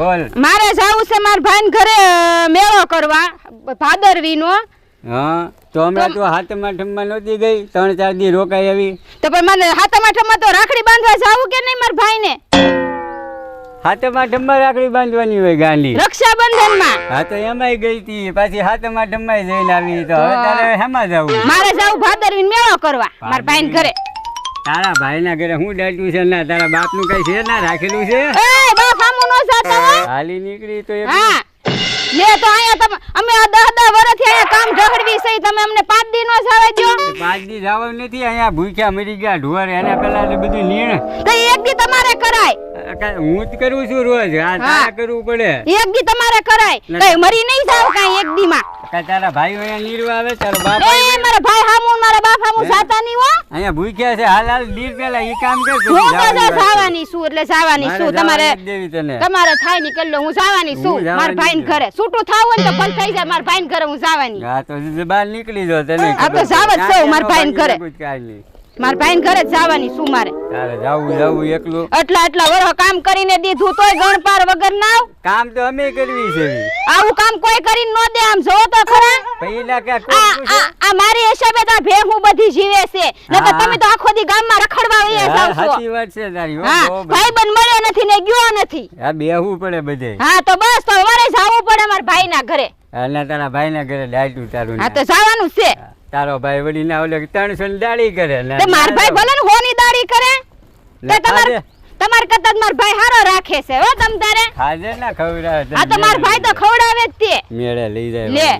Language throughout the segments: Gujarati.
બોલ. મારે જાવું છે મારા ભાઈ ઘરે મેળો કરવા ભાદરવીનો. હા તો હમણાં તો હાથમાં ઠમમાં નહોતી ગઈ ત્રણ ચાર દી રોકાઈ આવી. તો પણ મને હાથમ આઠમમાં તો રાખડી બાંધવા જાવું કે નહીં માર ભાઈને? હાથમાં ઠમમાં રાખડી બાંધવાની હોય ગાંડી રક્ષાબંધનમાં? હા તો એમાંય ગઈ હતી પાછી હાથમાં ઠમમાં જઈને આવી. તો હવે તારે હેમાં જવું મારે જાવું ભાદરવીનો મેળો કરવા મારા ભાઈને ઘરે. તારા ભાઈના ઘરે હું ડાટ્યું છે ના તારા બાપનું કઈ છે ના રાખેલું છે? એ બાપ આમું નો જાતા હાલી નીકળી તો હા. લે તો અહીંયા તમે અમે આ દહ દહ વર્ષથી અહીંયા કામ ઢહડવી છે તમે અમને પાંચ દી નો જવા દ્યો. પાંચ દી જવાનું નથી અહીંયા ભૂખ્યા મરી ગયા ઢોર એને પેલા બધું નીણ. તો એક દી તમારે કરાય. હું જ કરું છું રોજ આ તારા કરવું પડે. એક દી તમારે કરાય. કઈ મરી નહીં જાવ કાઈ એક દી માં કાંઈ તારા ભાઈઓ અહીંયા નીરવા આવે તારો બાપ એ મારા ભાઈ હામું મારા બાપ હામું જાતા નહીં હો અહીંયા ભૂખ્યા છે હાલ હાલ દીર પેલા ઈ કામ કર પછી હું તો જવાની વાત છે. જવાની છું એટલે જવાની છું તમારે થાયની હું સાવાની શું છું મારા ભાઈ છું. ઘરે છૂટું થાવું ને તો ભલ થઈ જાય મારા ભાઈ ઘરે હું સાવાની હા તો બહાર નીકળી તને આ તો જાવ જ છે. મારા ભાઈને ઘરે. મારા ભાઈ ઘરે જ જવાની શું મારે. તારે જાવું જાવું એકલું? એટલા એટલા વર્ષ કામ કરીને દીધું તોય ગણપાર વગર ના કામ તો અમે કરવી છે. આવું કામ કોઈ કરીને ન દે આમ જો તો ખરા. પહેલા કે આ મારી હિસાબે તો ભેહું બધી જીવે છે. નકર. તમે તો આખો દી ગામમાં રખડવા વયા જાવ છો. સાચી વાત છે તારી હા ભાઈ બન મળ્યો નથી ને ગયો નથી. આ બેહવું પડે બધે. હા તો બસ તો અમારે જવું પડે મારા ભાઈના ઘરે. અને તારા ભાઈના ઘરે ડાયટું તારું હા તો જવાનું છે. તારો ભાઈ વળી ના ઓલે ત્રણસો ની દાડી કરે ને માર ભાઈ ભલે ને હોની દાડી કરે. તે તમાર તમાર કરતા માર ભાઈ હારો રાખે છે હો તમ તારે. ખાજે ના ખવડાવે આ તો માર ભાઈ તો ખવડાવે જ તે. મેળે લઈ જાય લે.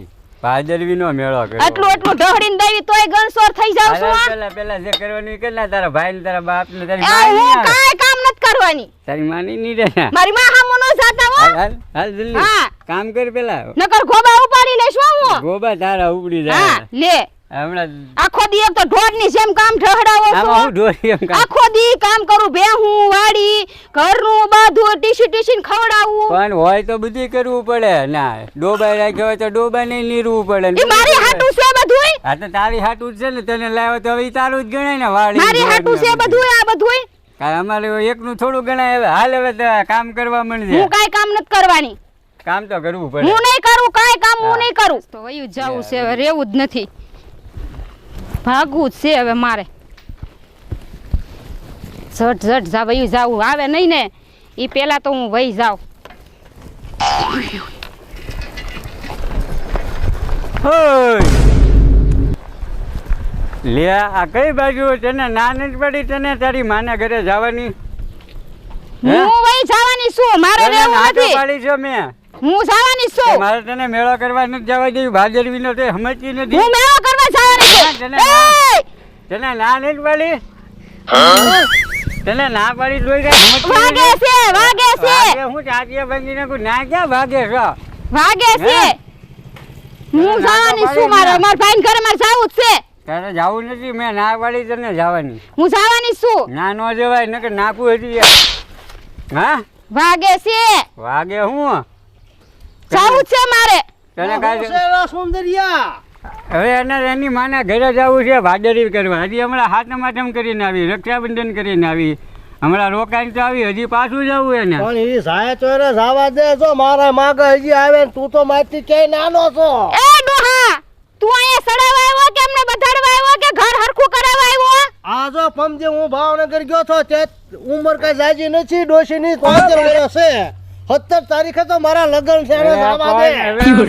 ભાદરવી નો મેળો કર્યો. આટલું આટલું ઢહડીને દેવી તોય ગણસોર થઈ જાવ છું આ. પેલા પેલા જે કરવાનું કે ના તારા ભાઈ ને તારા બાપ ને તારી માં હું આવે. કામ નથી કરવાની. તારી માની ની રે મારી માં હામો નો જાતા હો. હાલ હાલ જલ્દી. હા. કામ કર પેલા. નકર ગોબા ઉપાડી લેશું હું ગોબા તારા ઉપડી હા જાય લે. હમણાં આખો દી એક તો ઢોરની જેમ કામ ઢહડાવો છો. હું ઢોરી એમ કામ આખો દી કામ કરું ભેહું વાડી ઘરનું બધું ટીસી ટીસી ખવડાવું. પણ હોય તો બધું કરવું પડે. ના ડોબાઈ રાખ્યો હોય તો ડોબા નહીં નીરવું પડે. એ મારી હાટું છે બધું હા તો તારી હાટું જ છે ને તને લાવ્યો તો હવે તારું જ ગણાય ને વાડી મારી હાટું છે બધુંય. આ બધુંય? કારણ અમારે એકનું થોડું ગણાય હવે હાલ હવે કામ કરવા મળશે હું કાંઈ કામ નથી કરવાની. કામ તો કરવું હું પડે નહીં કરું કાઈ કામ હું હા. નહીં કરું. તો વયું જવું છે રેવું જ નથી. ભાગવું જ છે હવે મારે. ઝટ ઝટ જા વયું જાવું આવે નહીં ને? એ પહેલાં તો હું વહી જાઉં. લે આ કઈ બાજુ તને ના? નથી પડી તને તારી માના ઘરે જવાની? હું વહી જવાની છું મારે રહેવું નથી. પાડી છો મેં? હું જવાની છું. મારે તને મેળો કરવા નથી જવા દેવી. ભાદરવી નો તે સમજતી નથી. હું મેળો કરવા જવાની છું. તને ના- એય! તને ના નથી પાડી? તને ના પાડી જોઈ કઈ વાગે છે વાગે છે. હું ચાચીએ ભાંગી નાખું ના ક્યાં ભાગે છો? વાગે છે. હું? જવાની છું મારે. મારા ભાઈ ઘરે મારે જવું જ છે. તારે જવું નથી મેં ના પાડી તને જવાની. હું જવાની છું. ના નો જવાય નકર નાખું હતી હા? વાગે છે. વાગે હું? જવું છે મારે. તને કાંઈ હવે એને એની માના ઘરે જવું છે ભાદરી કરવા. હજી હમણાં હાથ આઠમ કરીને આવી રક્ષાબંધન કરીને આવી. હમણાં રોકાઈ તો આવી હજી પાછું જવું એને. પણ એ સાય ચોરે જવા દે છો મારા માગ હજી આવે ને તું તો માથી કે નાનો છો. એ ડોહા તું અહીંયા સડાવા આવ્યો કે એમને બધાડવા આવ્યો કે ઘર હરખું કરાવવા આવ્યો? આ જો પમજે હું ભાવનગર ગયો છો તે ઉંમર કઈ જાજી નથી ડોશીની તોતેર વર્ષ છે. સત્તર તારીખે તો મારા લગ્ન છે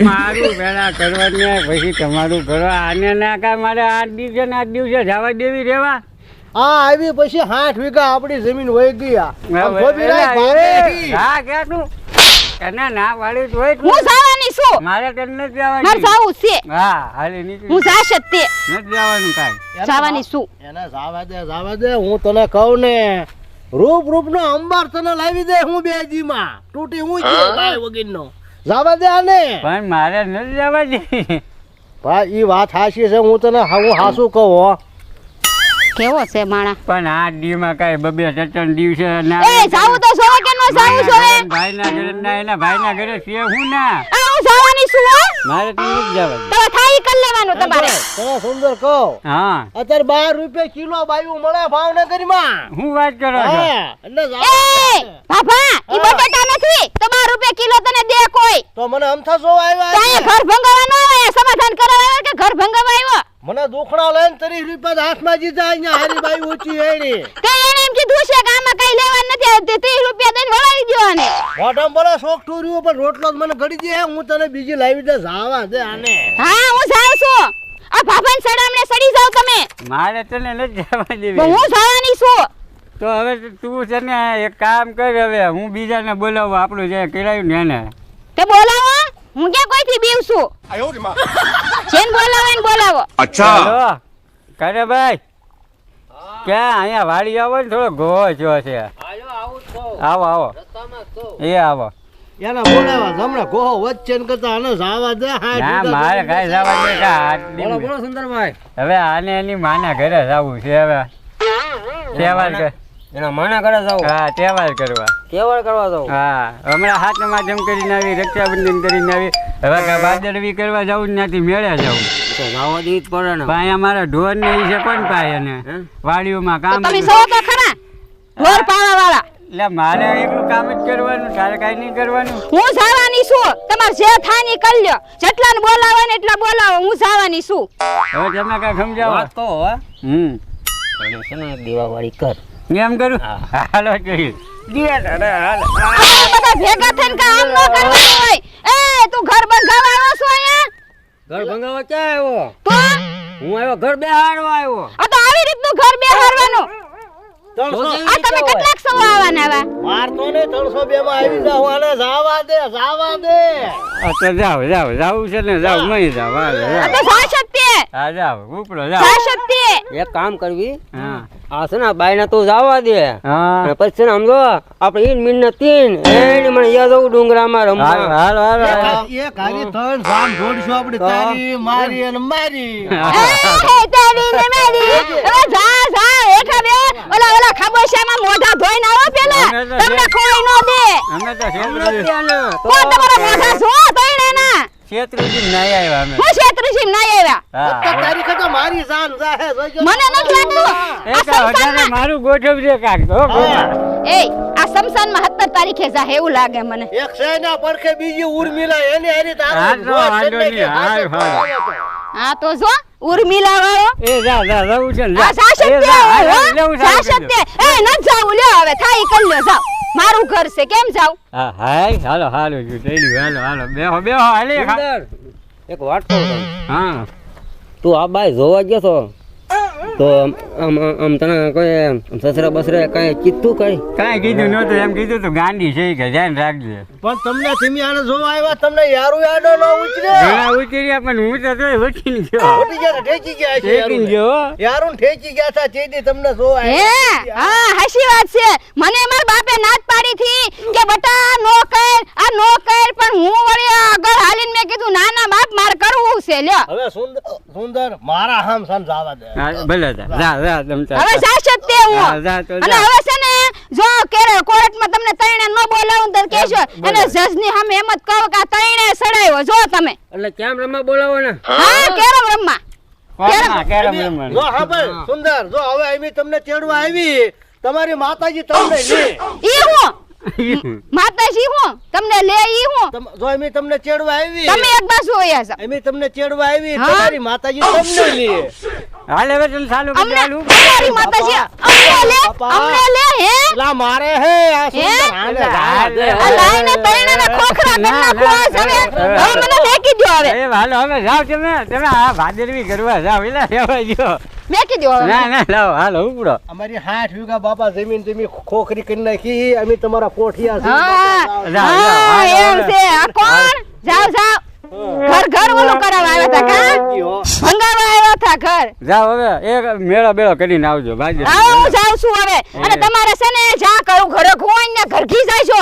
મારું વેળા કરવાની પછી તમારું કરવા આને ના કા મારે આઠ દિવસે ને આઠ દિવસે જવા દેવી રેવા. આ આવી પછી આઠ વીઘા આપણી જમીન વહી ગઈ. હા ક્યાંનું તને ના વાળી તો હોય હું જવાની છું. મારે તને નથી મારે જવું છે. હા હાલે નીકળી. હું જાશ જ તે. નથી જવાનું કાઈ. જવાની છું. એને જવા દે જવા દે હું તને કહું ને. રૂપ રૂપ નો અંબાર તને લાવી દે હું બે માં તૂટી હું ગયો બાય વગીરનો જવા દે આને. પણ મારે નથી જવા દે. ભાઈ ઈ વાત હાસી છે હું તને હા- હાસું કહું હો. કેવો છે માણા? પણ આ દીમાં કાઈ બબે ત્રણ દિવસે ના એ જાવ તો જોવે કે ન જાવું ભાઈ ભાઈના ઘરે ના એના ભાઈના ઘરે છે હું ના? જવાની શું હો. મારે તો નથી જવાનું. તો તમે થાય ઈ લેવાનું તમારે. તને સુંદર કહો. હા. અત્યારે બાર રૂપિયા કિલો બાયું મળે ભાવનગરમાં. હું વાત કરો છો? હા એટલે એ જાવા બાપા ઈ. બટાટા નથી. તો 12 રૂપિયા કિલો તને દે કોઈ. તો મને અમથા જો આવ્યા તો ઘર ભંગાવાનો આવે સમાધાન કરાવવા કે ઘર ભંગાવા આવ્યો? મને દુખણા લઈને તરી રૂપિયા હાથમાં જીતા અહીંયા. હારી બાઈ ઊંચી હેડી એને એમ કીધું છે કે આમાં કઈ લેવાનું નથી? મોઢામાં બોલે શોખ ઠુર્યું પણ રોટલો જ મને ગળી દે હું તને બીજી લાવી દે જાવા દે આને. હા હું જાવ છું. આ ભાભાને સડામણે સડી જાવ તમે. મારે તને નથી જવા દેવી હું જવાની છું. તો હવે તું છે ને એક કામ કર હવે. હું બીજાને બોલાવું આપણું જે કરાયું ને એને. તે બોલાવો હું. ક્યાં કોઈથી બીવ છું? જેને બોલાવો એને બોલાવો. ચાલો કરે ભાઈ. ક્યાં અહીંયા વાડી આવો ને થોડો ગોચો છો છે આવો આવો. એ આવો. એને બોલાવા જમણે ગોહો વચ્ચે કરતા આને જાવા દે ના મારે જુદા કાંઈ જવા દે કે આટલી સુંદરભાઈ. હવે આને એની માના ઘરે જાવું છે હવે. તહેવાર કર એના માના ઘરે જાવ હા તહેવાર કરવા. કેવળ કરવા જાવ હા હમણાં હાથ જમ કરીને આવી રક્ષાબંધન કરીને આવી. હવે બાદરવી કરવા જવું જ નથી મેળે જવું તો જાવા પડે ને. પણ અહીંયા ઢોર ને છે કોણ પાય એને? હે? વાડીઓમાં કામ તમે સૌ તો ખરા. ઢોર પાવા વાળા એટલે મારે એકલું કામ જ કરવાનું તારે કઈ નહીં કરવાનું. હું જવાની છું. તમારે જે થાયની કરી લ્યો. જેટલાને બોલાવો ને એટલા બોલાવો હું જવાની છું. હવે તમે કાંઈ સમજાવો વાત તો હે. હમ. અને છે ને દીવાવાળી કર. એમ કરું? હાલો જોઈએ. હાલો આ બધા ભેગા થઈને કામ ન કરવાનું હોય. એ તું ઘર બંધાવા આવ્યો છો અહીંયા? ઘર ભંગાવા ક્યાં આવ્યો? તો? હું આવ્યો ઘર બેહાડવા આવ્યો. આ તો આવી રીતનું ઘર બેહારવાનું ત્રણસો આ તમે કેટલાક સૌ આવવાના આવા વાર ને ત્રણસો બે માં આવી જાવ આને જાવા દે જાવા દે. આ તો જાઓ જાઓ જાવું છે ને જાઓ મય જાઓ આ તો સાચત તે હા જાઓ ઉપડો જાઓ. સાચત તે એક કામ કરવી હા. આ છે ને તું જવા દે. હા. પછી છે ને સમજો આપણે ઈન મીન ને તીન એની મને યાદ આવું ડુંગરામાં રમવા. હાલ હાલ એક એક હારી ત્રણ સામ જોડશું આપણે તારી મારી અને મારી. તારી ને મારી. હવે જા જા. હેઠા બે. ઓલા ઓલા ખાબોશિયામાં મોઢા ધોઈને આવો પેલા? તમને કોઈ નો દે. અમે તો શેત્રુજી કોણ તમારા મોઢા જો તઈને ના શેત્રુજી નહીં આવ્યા અમે. હું શેત્રુજી ના આવ્યા. તો તારીખ તો મારી જાન જાહે. મને નથી લાગતું. એક આ વધારે મારું ગોઠવજે કાક ઓ ગોપા. એ આ સમસાનમાં 17 તારીખે જાહે એવું લાગે મને. એક સેના પડખે બીજી ઉર્મિલા એની હારી હા, તારું તો. તો જો ઉર્મિલા વાળો એ જા જા જવું છે જા. કરી દો. સાશત્ય એ ન જાવ લ્યો હવે થાય ઈ લ્યો જાવ મારું ઘર છે કેમ જાવ હા હાય હાલો હાલો જો થયેલું હાલો હાલો. બેહો બેહો હાલે એક વાત કહું હા. તું આ બાય જોવા ગયો છો? તો આમ આમ તને કોઈ આમ સસરા બસરે કઈ કીધું કઈ? કાંઈ કીધું નહોતું એમ કીધું તું ગાંડી છે કે ધ્યાન રાખજે. પણ તમને ધીમી આને જોવા આવ્યા તમને યારું યાડો ન ઉતરે. ઘણા ઉતર્યા પણ હું તો તોય ઉઠીને ગયો. ઉઠી ગયા ઠેકી ગયા છે ટેકીને ગયો યારું ઠેકી ગયા હતા ચેદી તમને જોવા હે આવ્યા. હા હાસી વાત છે. મને મારા બાપે નાત પાડી થી કે બટા નો કર આ નો કર પણ હું વળી આગળ હાલીને મેં કીધું ના ના બાપ મારે કરવું છે લ્યો. હવે સુંદર સુંદર મારા હામ સામ જાવા દે. ભલે. જા જા જા તમ હવે જાશે તે હું. અને હવે છે ને જો કેરે કોર્ટમાં તમને તૈણે ન બોલાવું તો કહેશો અને જજની સામે એમ જ કહો કે આ તૈણે સડાયો. જો તમે. એટલે કેમ રમવા બોલાવો ને? હા કેરમ રમવા. કેરમ. રમવાનું? જો હા ભાઈ સુંદર જો હવે અમે તમને તેડવા આવી. તમારી માતાજી તમને લે. ઈ હું. માતાજી હું. તમને લે ઈ હું. જો અમે તમને ચેડવા આવી. તમે એક બાજુ હોયા છો અમે તમને ચેડવા આવી. તમારી માતાજી તમને લે. હાલ હવે ચાલ ચાલુ કે ચાલુ અમારી માતાજી અમને લે અમને લે હે? લા મારે હે આ સુંદર? હાલે? આ લાઈને તૈણે ના ખોખરા કરી નાખો હવે હવે મને મેકી દો હવે. એ હાલો હવે જાઓ તમે તમે આ ભાદરવી કરવા જાવ એલા રહેવા જો મેકી દો ના ના લાવો હાલો ઉપડો. અમારી હાથ વીઘા બાપા જમીન તમે ખોખરી કરી નાખી અમે તમારા કોઠિયા છીએ. હા જાઓ, જાઓ, હા હાલો, એમ છે. આ કોણ? જાવ જાવ. ઘર ઘર ઓલું કરાવવા આવ્યા હતા કા? ઈયો. ભંગાવા ઘર. જાઓ હવે એક મેળો બેળો કરીને આવજો ભાદરવી આવો જાવ છું હવે. અને તમારે છે ને જા કરું ઘરે ખોવાઈને ને ઘર ઘી જાય છો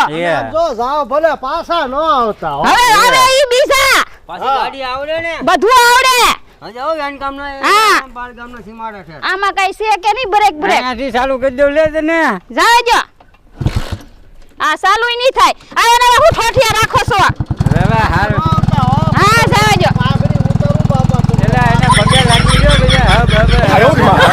જો જાવ ભલે પાછા ન આવતા. હવે આવે ઈ બીજા. પાછી ગાડી આવડે ને? બધું આવડે. હજી આવો વેન કામ હા. બાર ગામ નો સીમાડે છે. આમાં કઈ છે કે નહીં? બ્રેક બ્રેક ચાલુ કરી દઉં લે ને. જાજો. આ સાલુય નહીં થાય. આ એને હું ઠોઠિયા રાખો છો. હવે હારું. 哎呦我的妈